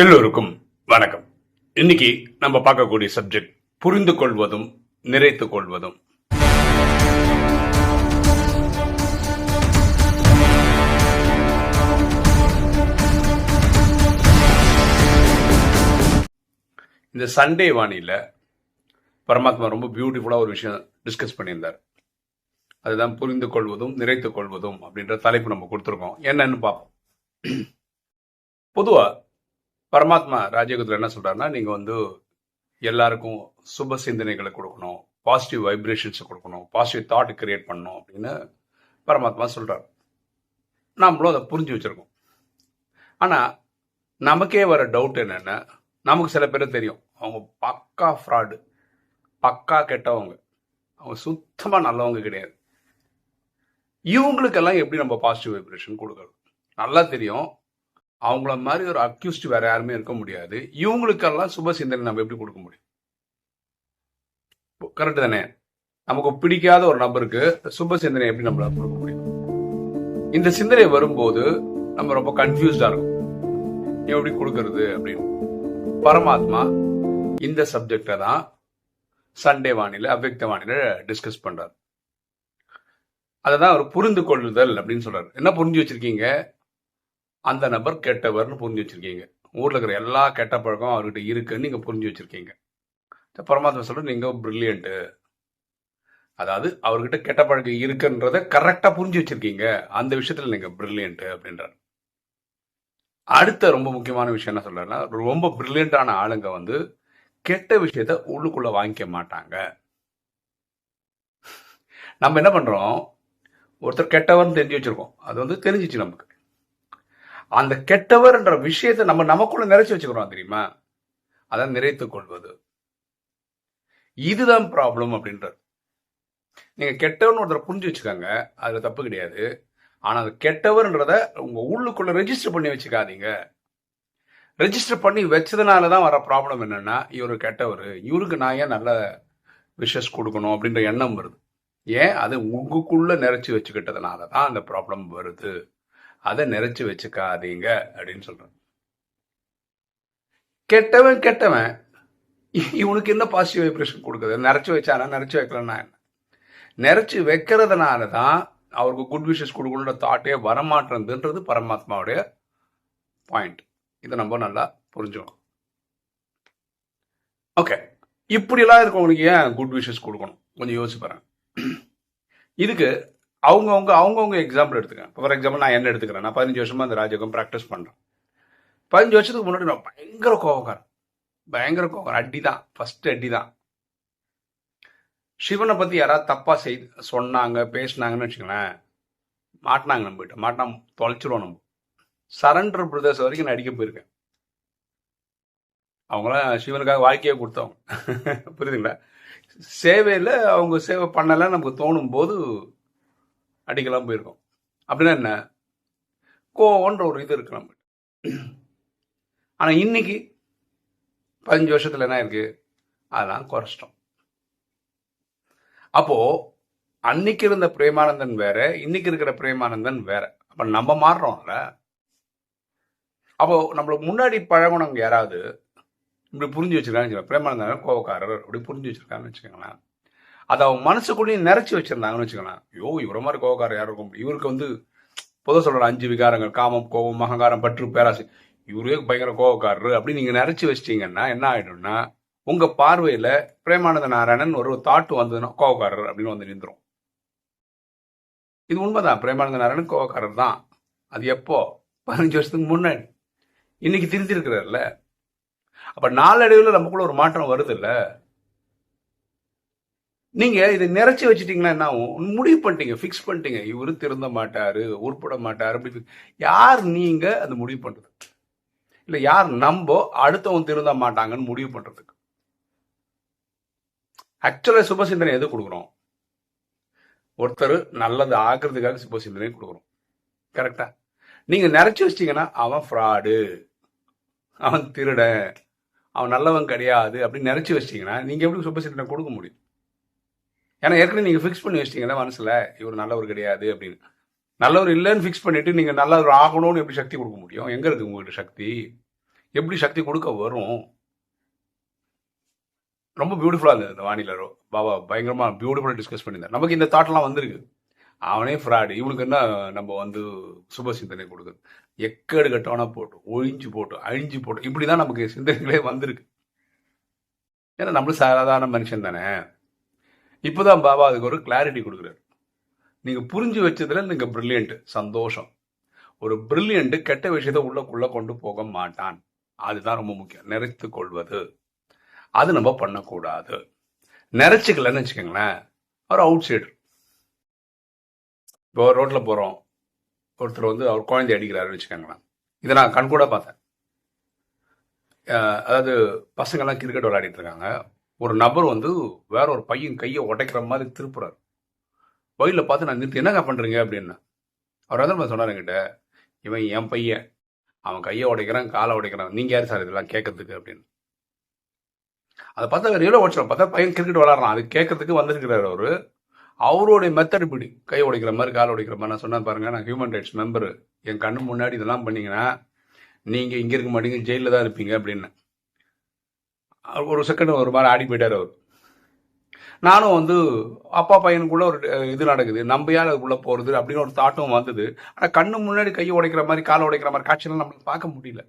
எல்லோருக்கும் வணக்கம். இன்னைக்கு நம்ம பார்க்கக்கூடிய சப்ஜெக்ட் புரிந்து கொள்வதும் நிறைத்துக் கொள்வதும். இந்த சண்டே வாணியில பரமாத்மா ரொம்ப பியூட்டிஃபுல்லா ஒரு விஷயம் டிஸ்கஸ் பண்ணியிருந்தார். அதுதான் புரிந்து கொள்வதும் நிறைத்துக் கொள்வதும் அப்படின்ற தலைப்பு நம்ம கொடுத்துருக்கோம். என்னன்னு பார்ப்போம். பொதுவா பரமாத்மா ராஜயோகத்தில் என்ன சொல்கிறாருன்னா நீங்கள் வந்து எல்லாருக்கும் சுப சிந்தனைகளை கொடுக்கணும் பாசிட்டிவ் வைப்ரேஷன்ஸை கொடுக்கணும் பாசிட்டிவ் தாட் கிரியேட் பண்ணணும் அப்படின்னு பரமாத்மா சொல்கிறார் நாமளும் அதை புரிஞ்சு வச்சிருக்கோம். ஆனால் நமக்கே வர டவுட் என்னென்னா நமக்கு சில பேர் தெரியும். அவங்க பக்கா ஃப்ராடு பக்கா கெட்டவங்க. அவங்க சுத்தமாக நல்லவங்க கிடையாது. இவங்களுக்கெல்லாம் எப்படி நம்ம பாசிட்டிவ் வைப்ரேஷன் கொடுக்கறது? நல்லா தெரியும். அவங்கள மாதிரி ஒரு அக்யூஸ்ட் வேற யாருமே இருக்க முடியாது. இவங்களுக்கெல்லாம் சுப சிந்தனை நம்ம எப்படி கொடுக்க முடியும்? கரெக்ட் தானே? நமக்கு பிடிக்காத ஒரு நபருக்கு சுப சிந்தனை எப்படி நம்மளால கொடுக்க முடியும்? இந்த சிந்தனை வரும்போது நம்ம ரொம்ப கன்ஃபியூஸ்டா இருக்கும். எப்படி கொடுக்கறது அப்படின்னு. பரமாத்மா இந்த சப்ஜெக்டை தான் சண்டே வானிலை அவ்வக்த வானிலை டிஸ்கஸ் பண்றாரு. அதை தான் அவர் புரிந்து கொள்ளுதல் அப்படின்னு சொல்றாரு. என்ன புரிஞ்சு வச்சிருக்கீங்க? அந்த நபர் கெட்டவர்னு புரிஞ்சு வச்சுருக்கீங்க. ஊரில் இருக்கிற எல்லா கெட்ட பழக்கம் அவர்கிட்ட இருக்குன்னு நீங்கள் புரிஞ்சு வச்சுருக்கீங்க. பரமாத்மா சொல்ற நீங்கள் ப்ரில்லியண்ட்டு அதாவது அவர்கிட்ட கெட்ட பழக்கம் இருக்குன்றத கரெக்டாக புரிஞ்சு வச்சுருக்கீங்க. அந்த விஷயத்தில் நீங்கள் ப்ரில்லியண்ட்டு அப்படின்றார். அடுத்த ரொம்ப முக்கியமான விஷயம் என்ன சொல்கிறேன்னா ரொம்ப ப்ரில்லியண்ட்டான ஆளுங்க வந்து கெட்ட விஷயத்த உள்ளுக்குள்ளே வாங்கிக்க மாட்டாங்க. நம்ம என்ன பண்ணுறோம் ஒருத்தர் கெட்டவர்னு தெரிஞ்சு வச்சுருக்கோம். அது வந்து தெரிஞ்சிச்சு நமக்கு. அந்த கெட்டவர் என்ற விஷயத்தை நம்ம நமக்குள்ள நிறைச்சு வச்சுக்கிறோம் தெரியுமா? அதான் நிறைத்துக் கொள்வது. இதுதான் ப்ராப்ளம் அப்படின்றது. நீங்க கெட்டவர்னு ஒருத்தர் புரிஞ்சு வச்சுக்கோங்க அதுல தப்பு கிடையாது. ஆனா அது கெட்டவர்ன்றத உங்க உள்ளுக்குள்ள ரெஜிஸ்டர் பண்ணி வச்சுக்காதீங்க. ரெஜிஸ்டர் பண்ணி வச்சதுனால தான் வர ப்ராப்ளம் என்னன்னா இவரு கெட்டவர். இவருக்கு நான் ஏன் நல்ல விஷஸ் கொடுக்கணும் அப்படின்ற எண்ணம் வருது? ஏன்? அது உங்களுக்குள்ள நிறைச்சு வச்சுக்கிட்டதுனால தான் அந்த ப்ராப்ளம் வருது. அதை நிறைச்சு வச்சுக்காதீங்க அப்படின்னு சொல்றேன் கெட்டவன் கெட்டவன். இவனுக்கு என்ன பாசிட்டிவ் வைப்ரேஷன் கொடுக்குது? நிறைச்சு வச்சானா நிறைச்சு வைக்கலன்னா என்ன? நிறைச்சு வைக்கிறதுனால தான் அவருக்கு குட் விஷஸ் கொடுக்கணுன்ற தாட்டே வரமாட்டேன்றது பரமாத்மாவுடைய பாயிண்ட் இதை நம்ம நல்லா புரிஞ்சுக்கணும். ஓகே இப்படிலாம் இருக்கவங்களுக்கு ஏன் குட் விஷஸ் கொடுக்கணும்? கொஞ்சம் யோசிச்சு பாருங்க. இதுக்கு அவங்கவுங்க அவங்கவுங்க எக்ஸாம்பிள் எடுத்துக்கேன் ஃபார் எக்ஸாம்பிள் நான் என்ன எடுத்துக்கிறேன் நான் பதினஞ்சு வருஷமாக அந்த ராஜயோகம் ப்ராக்டிஸ் பண்ணுறேன் பதினஞ்சு வருஷத்துக்கு முன்னாடி நான் பயங்கர கோபக்காரன் பயங்கர கோபம் அடி தான் ஃபஸ்ட்டு அடி தான் சிவனை பற்றி யாராவது தப்பாக செய் சொன்னாங்க பேசினாங்கன்னு வச்சுக்கோங்களேன். மாட்டினாங்க நம்ம கிட்ட மாட்டினா தொலைச்சிருவோம் நம்ம. சரண்டர் பிரதர்ஸ் வரைக்கும் நான் அடிக்க போயிருக்கேன். அவங்களாம் சிவனுக்காக வாழ்க்கையை கொடுத்தவங்க. புரியுதுங்களா? சேவையில் அவங்க சேவை பண்ணலை நமக்கு தோணும் போது அடிக்கலாம் போயிருக்கோம். அப்படின்னா என்ன? கோவன்ற ஒரு இது இருக்கு நம்ம இன்னைக்கு பதினஞ்சு வருஷத்துல என்ன இருக்கு அதெல்லாம் குறைச்சிட்டோம். அப்போ அன்னைக்கு இருந்த பிரேமானந்தன் வேற இன்னைக்கு இருக்கிற பிரேமானந்தன் வேற. அப்ப நம்ம மாறுறோம்ல. அப்போ நம்மளுக்கு முன்னாடி பழகுனவங்க யாராவது இப்படி புரிஞ்சு வச்சிருக்காங்கன்னு வச்சுக்கோங்க. பிரேமானந்தன் கோவக்காரர் அப்படி புரிஞ்சு வச்சிருக்காங்கன்னு வச்சுக்கோங்களேன். அதை அவன் மனசுக்குள்ளேயும் நிறைச்சி வச்சிருந்தாங்கன்னு வச்சுக்கலாம் ஐயோ இவர மாதிரி கோபக்காரர் யாரும் இருக்க இவருக்கு வந்து பொதுவாக சொல்ற அஞ்சு விகாரங்கள் காமம் கோபம் அகங்காரம் பற்று பேராசி. இவரே பயங்கர கோவக்காரர் அப்படின்னு நீங்க நிறைச்சி வச்சிட்டீங்கன்னா என்ன ஆயிடும்னா உங்க பார்வையில பிரேமானந்த நாராயணன் ஒரு தாட்டு வந்ததுன்னா கோபக்காரர் அப்படின்னு வந்து நின்றுரும். இது உண்மைதான். பிரேமானந்த நாராயணன் கோபக்காரர் தான். அது எப்போ? பதினஞ்சு வருஷத்துக்கு முன்னாடி. இன்னைக்கு திருத்திருக்கிறார்ல. அப்ப நாளடைவில் நமக்குள்ள ஒரு மாற்றம் வருது இல்லை நீங்க இதை நிறைச்சி வச்சிட்டீங்கன்னா என்ன ஆகும் முடிவு பண்ணிட்டீங்க ஃபிக்ஸ் பண்ணிட்டீங்க. இவரு திருந்த மாட்டாரு உருப்பட மாட்டாரு அப்படி யார் நீங்க அந்த முடிவு பண்றது? இல்ல யார் நம்ப அடுத்தவன் திருந்த மாட்டாங்கன்னு முடிவு பண்றதுக்கு. ஆக்சுவலா சுபசிந்தனை எது கொடுக்குறோம்? ஒருத்தர் நல்லது ஆக்குறதுக்காக சுபசிந்தனை கொடுக்குறோம். கரெக்டா நீங்க நிறைச்சி வச்சிட்டீங்கன்னா அவன் ஃப்ராடு அவன் திருடன் அவன் நல்லவன் கிடையாது அப்படின்னு நினைச்சு வச்சிட்டீங்கன்னா நீங்க எப்படி சுபசிந்தனை கொடுக்க முடியும்? ஏன்னா ஏற்கனவே நீங்க ஃபிக்ஸ் பண்ணி வச்சிட்டீங்கன்னா மனசுல. இவர் நல்லவர் கிடையாது அப்படின்னு. நல்லவர் இல்லைன்னு ஃபிக்ஸ் பண்ணிட்டு நீங்க நல்லவர் ஆகணும்னு எப்படி சக்தி கொடுக்க முடியும்? எங்க இருக்கு உங்ககிட்ட சக்தி? எப்படி சக்தி கொடுக்க வரும்? ரொம்ப பியூட்டிஃபுல்லாக இருந்தது இந்த வானிலரோ பாபா பயங்கரமா பியூட்டிஃபுல்லாக டிஸ்கஸ் பண்ணியிருந்தார். நமக்கு இந்த தாட்லாம் வந்திருக்கு. அவனே ஃப்ராடு இவனுக்கு என்ன நம்ம வந்து சுப சிந்தனை கொடுக்குறது எக்கேடு கட்டவனா போட்டு ஒழிஞ்சு போட்டு அழிஞ்சு போட்டு இப்படி தான் நமக்கு சிந்தனைகளே வந்திருக்கு. ஏன்னா நம்மளும் சாதாரண மனுஷன் தானே. இப்போதான் பாபா அதுக்கு ஒரு கிளாரிட்டி கொடுக்குறாரு. நீங்கள் புரிஞ்சு வச்சதுல நீங்க பிரில்லியன்ட் சந்தோஷம். ஒரு பிரில்லியன்ட் கெட்ட விஷயத்தை உள்ளக்குள்ளே கொண்டு போக மாட்டான். அதுதான் ரொம்ப முக்கியம். நிறைத்து கொள்வது. அது நம்ம பண்ணக்கூடாது. நிறைச்சிக்கலன்னு வச்சுக்கோங்களேன். ஒரு அவுட் சைடர் இப்போ ரோட்டில் போகிறோம் ஒருத்தர் வந்து அவர் குழந்தை அடிக்கிறாருன்னு வச்சுக்கோங்களேன். இதை நான் கண்கூட பார்த்தேன். அதாவது பசங்கெல்லாம் கிரிக்கெட் விளையாடிட்டு இருக்காங்க. ஒரு நபர் வந்து வேற ஒரு பையன் கையை உடைக்கிற மாதிரி திருப்புறாரு. வயலில் பார்த்து நான் நிறுத்தி என்னங்க பண்ணுறீங்க அப்படின்னு அவர் வந்து சொன்னார் என்கிட்ட. இவன் என் பையன். அவன் கையை உடைக்கிறான் காலை உடைக்கிறான். நீங்கள் யார் சார் இதெல்லாம் கேட்கறதுக்கு? அப்படின்னு. அதை பார்த்தா ரியலோ உடச்சிடும் பார்த்தா பையன் கிரிக்கெட் விளாட்றான் அது கேட்கறதுக்கு வந்திருக்கிறாரு அவர். அவருடைய மெத்தட் இப்படி. கை உடைக்கிற மாதிரி கால் உடைக்கிற மாதிரி நான் சொன்னேன் பாருங்க. நான் ஹியூமன் ரைட்ஸ் மெம்பர் என் கண்ணு முன்னாடி இதெல்லாம் பண்ணீங்கன்னா நீங்கள் இங்கே இருக்க மாட்டீங்க ஜெயிலில் தான் இருப்பீங்க அப்படின்னு. ஒரு செகண்ட் ஒரு மாதிரி ஆடி போயிட்டார் அவர். நானும் வந்து அப்பா பையனுக்குள்ள ஒரு இது நடக்குது. நம்ம யார் போகிறது அப்படின்னு ஒரு தாட்டும் வந்தது. ஆனால் கண்ணு முன்னாடி கையை உடைக்கிற மாதிரி காலை உடைக்கிற மாதிரி காட்சியெல்லாம் நம்மளுக்கு பார்க்க முடியல.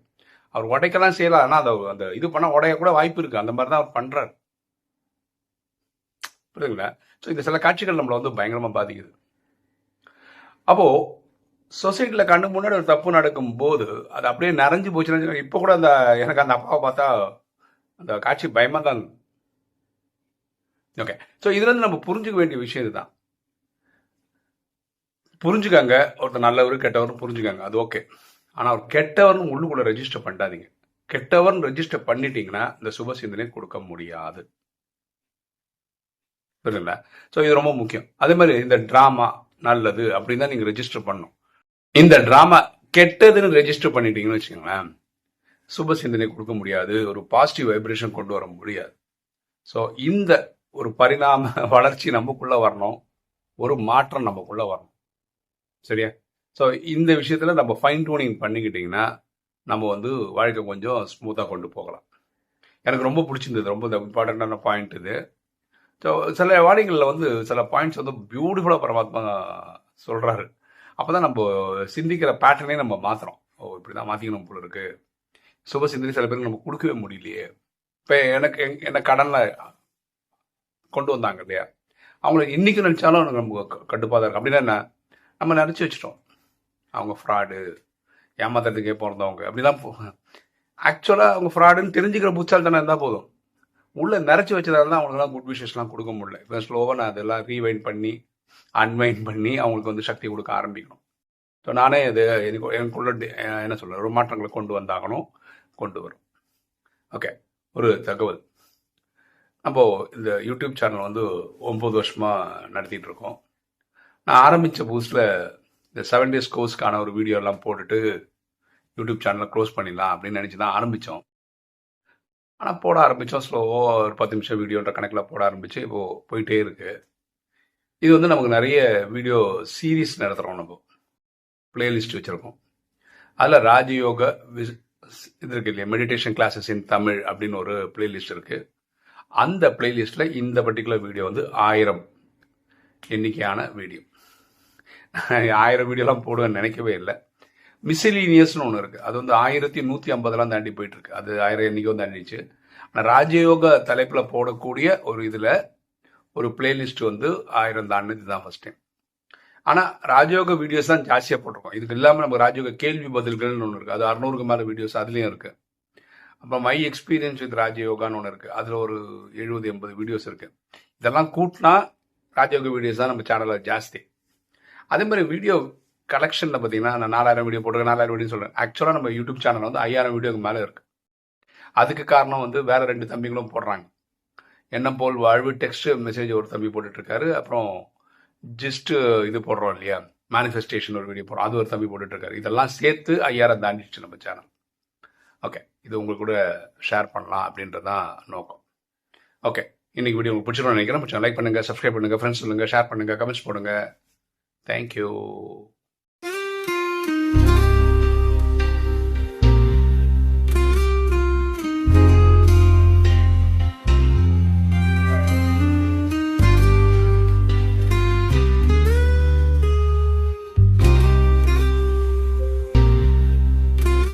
அவர் உடைக்கலாம் செய்யலாம் ஆனால் அந்த அந்த இது பண்ணால் உடைய கூட வாய்ப்பு இருக்குது அந்த மாதிரி தான் அவர் பண்ணுறார் புரியுதுங்களா? ஸோ இந்த சில காட்சிகள் நம்மளை வந்து பயங்கரமாக பாதிக்குது. அப்போது சொசைட்டியில் கண்ணு முன்னாடி ஒரு தப்பு நடக்கும் போது அது அப்படியே நிறைஞ்சு போச்சுன்னா இப்போ கூட அந்த எனக்கு அந்த அப்பாவை பார்த்தா அந்த காட்சி பயமாக தான் ஓகே ஸோ இதுலேருந்து நம்ம புரிஞ்சுக்க வேண்டிய விஷயம் இதுதான். புரிஞ்சுக்காங்க. ஒருத்தர் நல்லவர் கெட்டவர்னு புரிஞ்சுக்காங்க. அது ஓகே ஆனால் அவர் கெட்டவர்னு உள்ளுக்குள்ளே ரெஜிஸ்டர் பண்ணாதீங்க கெட்டவர்னு ரெஜிஸ்டர் பண்ணிட்டீங்கன்னா இந்த சுப சிந்தனை கொடுக்க முடியாது. புரியுதுங்களா? ஸோ இது ரொம்ப முக்கியம். அதே மாதிரி இந்த ட்ராமா நல்லது அப்படின்னு தான் நீங்கள் ரெஜிஸ்டர் பண்ணணும். இந்த ட்ராமா கெட்டதுன்னு ரெஜிஸ்டர் பண்ணிட்டீங்கன்னு வச்சுக்கோங்களேன் சுப சிந்தனை கொடுக்க முடியாது ஒரு பாசிட்டிவ் வைப்ரேஷன் கொண்டு வர முடியாது. ஸோ இந்த ஒரு பரிணாம வளர்ச்சி நமக்குள்ள வரணும். ஒரு மாற்றம் நமக்குள்ள வரணும். சரியா? ஸோ இந்த விஷயத்தில் நம்ம ஃபைன் டூனிங் பண்ணிக்கிட்டிங்கன்னா நம்ம வந்து வாழ்க்கை கொஞ்சம் ஸ்மூத்தாக கொண்டு போகலாம். எனக்கு ரொம்ப பிடிச்சிருந்தது. ரொம்ப இம்பார்ட்டண்ட்டான பாயிண்ட் இது. ஸோ சில வாடிகளில் வந்து சில பாயிண்ட்ஸ் வந்து பியூட்டிஃபுல்லாக பரமாத்மா சொல்கிறாரு அப்போ தான் நம்ம சிந்திக்கிற பேட்டர்னே நம்ம மாற்றுறோம் ஓ இப்படி தான் மாற்றிக்கணும் போல இருக்குது சுப சிந்தனை சில பேருக்கு நம்ம கொடுக்கவே முடியலையே. இப்போ எனக்கு எங் என்ன கடனில் கொண்டு வந்தாங்க இல்லையா? அவங்கள இன்னைக்கு நினச்சாலும் எனக்கு நமக்கு கட்டுப்பாக தான் இருக்கு அப்படின்னா என்ன? நம்ம நினச்சி வச்சிட்டோம். அவங்க ஃப்ராடு ஏமாத்துறதுக்கே பிறந்தவங்க. அப்படிதான் ஆக்சுவலாக அவங்க ஃப்ராடுன்னு தெரிஞ்சுக்கிற புச்சால் தானே இருந்தால் போதும். உள்ளே நிறச்சி வச்சதால தான் அவங்களுக்குலாம் குட் விஷஸ்லாம் கொடுக்க முடியல. இப்போ ஸ்லோவாக நான் அதெல்லாம் ரீவைண்ட் பண்ணி அன்வைண்ட் பண்ணி அவங்களுக்கு வந்து சக்தி கொடுக்க ஆரம்பிக்கணும். ஸோ நானே இது எனக்கு எனக்குள்ள என்ன சொல்ல ஒரு மாற்றங்களை கொண்டு வந்தாகணும். கொண்டு வரும் ஓகே ஒரு தகவல். நம்ம இந்த யூடியூப் சேனல் வந்து ஒம்பது வருஷமாக நடத்திட்டு இருக்கோம். நான் ஆரம்பித்த புதுசில் இந்த செவன் டேஸ் கோர்ஸ்க்கான ஒரு வீடியோலாம் போட்டுட்டு யூடியூப் சேனலை க்ளோஸ் பண்ணிடலாம் அப்படின்னு நினச்சி தான் ஆரம்பித்தோம் ஆனால் போட ஆரம்பித்தோம் ஸ்லோவாக ஒரு பத்து நிமிஷம் வீடியோன்ற கணக்கில் போட ஆரம்பித்து இப்போ போயிட்டே இருக்கு. இது வந்து நமக்கு நிறைய வீடியோ சீரீஸ் நடத்துகிறோம் நம்ம. பிளேலிஸ்ட் வச்சுருக்கோம். அதில் ராஜயோக இது இருக்கு இல்லையா? மெடிடேஷன் கிளாஸஸ் இன் தமிழ் அப்படின்னு ஒரு பிளேலிஸ்ட் இருக்கு. அந்த பிளேலிஸ்ட்ல இந்த பர்டிகுலர் வீடியோ வந்து ஆயிரம் எண்ணிக்கையான வீடியோ ஆயிரம் வீடியோலாம் போடுவேன்னு நினைக்கவே இல்லை. மிசிலீனியஸ்னு ஒன்று இருக்குது அது வந்து ஆயிரத்தி நூற்றி ஐம்பதெல்லாம் தாண்டி போயிட்டுருக்கு. அது ஆயிரம் எண்ணிக்கும் தாண்டிச்சு ஆனால் ராஜயோக தலைப்பில் போடக்கூடிய ஒரு இதில் ஒரு பிளேலிஸ்ட் வந்து ஆயிரம் தாண்டினது இதுதான் ஃபர்ஸ்ட் டைம் ஆனால் ராஜயோக வீடியோஸ் தான் ஜாஸ்தியாக போட்டிருக்கோம். இதுக்கு இல்லாமல் நம்ம ராஜயோக கேள்வி பதில்கள்னு ஒன்று இருக்குது அது அறுநூறுக்கு மேலே வீடியோஸ் அதுலேயும் இருக்குது அப்புறம் மை எக்ஸ்பீரியன்ஸ் வித் ராஜயோகான்னு ஒன்று இருக்குது அதில் ஒரு எழுபது எண்பது வீடியோஸ் இருக்குது இதெல்லாம் கூட்டினா ராஜயோக வீடியோஸ் தான் நம்ம சேனலில் ஜாஸ்தி. அதே மாதிரி வீடியோ கலெக்ஷனில் பார்த்தீங்கன்னா நான் நாலாயிரம் வீடியோ போட்டிருக்கேன் நாலாயிரம் வீடியோ சொல்கிறேன் ஆக்சுவலாக நம்ம யூடியூப் சேனல் வந்து ஐயாயிரம் வீடியோக்கு மேலே இருக்குது அதுக்கு காரணம் வந்து வேறு ரெண்டு தம்பிகளும் போடுறாங்க. என்ன போல் வாழ்வு டெக்ஸ்ட் மெசேஜ் ஒரு தம்பி போட்டுட்ருக்காரு அப்புறம் ஜஸ்ட் இது போடுறோம் இல்லையா? மேனிஃபெஸ்டேஷன் ஒரு வீடியோ போடுறோம். அது ஒரு தம்பி போட்டுட்டு இருக்காரு இதெல்லாம் சேர்த்து ஐயாயிரம் தாண்டிடுச்சு நம்ம சேனல் ஓகே இது உங்களுக்கு கூட ஷேர் பண்ணலாம் அப்படின்றதான் நோக்கம். ஓகே இன்னைக்கு வீடியோ உங்களுக்கு பிடிச்சிருன்னு நினைக்கிறேன். பிடிச்சா லைக் பண்ணுங்கள் சப்ஸ்கிரைப் பண்ணுங்கள் ஃப்ரெண்ட்ஸ் சொல்லுங்கள் ஷேர் பண்ணுங்கள் கமெண்ட்ஸ் போடுங்க. தேங்க்யூ